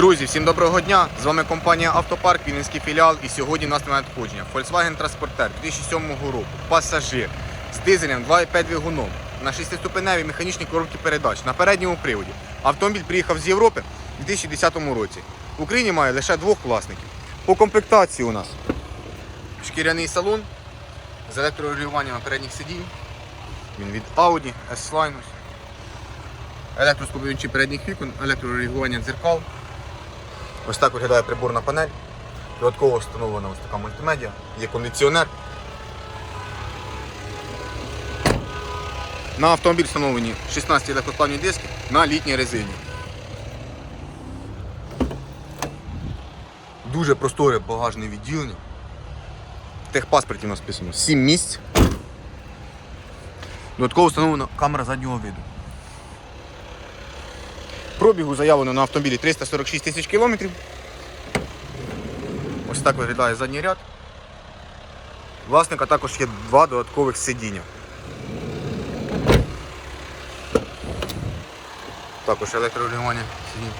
Друзі, всім доброго дня! З вами компанія Автопарк, Вінницький філіал. І сьогодні у нас на надходження Volkswagen Transporter 2007 року, пасажир з дизелем 2,5 двигуном на 6-ступеневій механічній коробці передач на передньому приводі. Автомобіль приїхав з Європи у 2010 році. В Україні має лише двох власників. По комплектації у нас шкіряний салон з електрорегулюванням передніх сидінь. Він від Audi, S-Line. ось. Передніх вікон, електрорегулювання дзеркал. Ось так виглядає приборна панель. Додатково встановлена ось така мультимедіа, є кондиціонер. На автомобіль встановлені 16 легкосплавні диски на літній резині. Дуже просторе багажне відділення. В техпаспорті у нас написано 7 місць. Додатково встановлена камера заднього виду. Пробігу заявлено на автомобілі 346 тисяч кілометрів. Ось так виглядає задній ряд. Власника також є два додаткових сидіння. Також електрорегулювання сидінь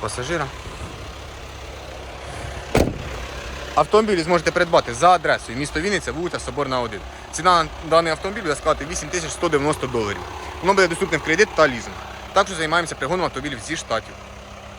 пасажира. Автомобіль зможете придбати за адресою місто Вінниця, вулиця Соборна 1. Ціна на даний автомобіль буде складати 8190 доларів. Воно буде доступне в кредит та лізинг. Також займаємося пригоном автомобілів зі штатів.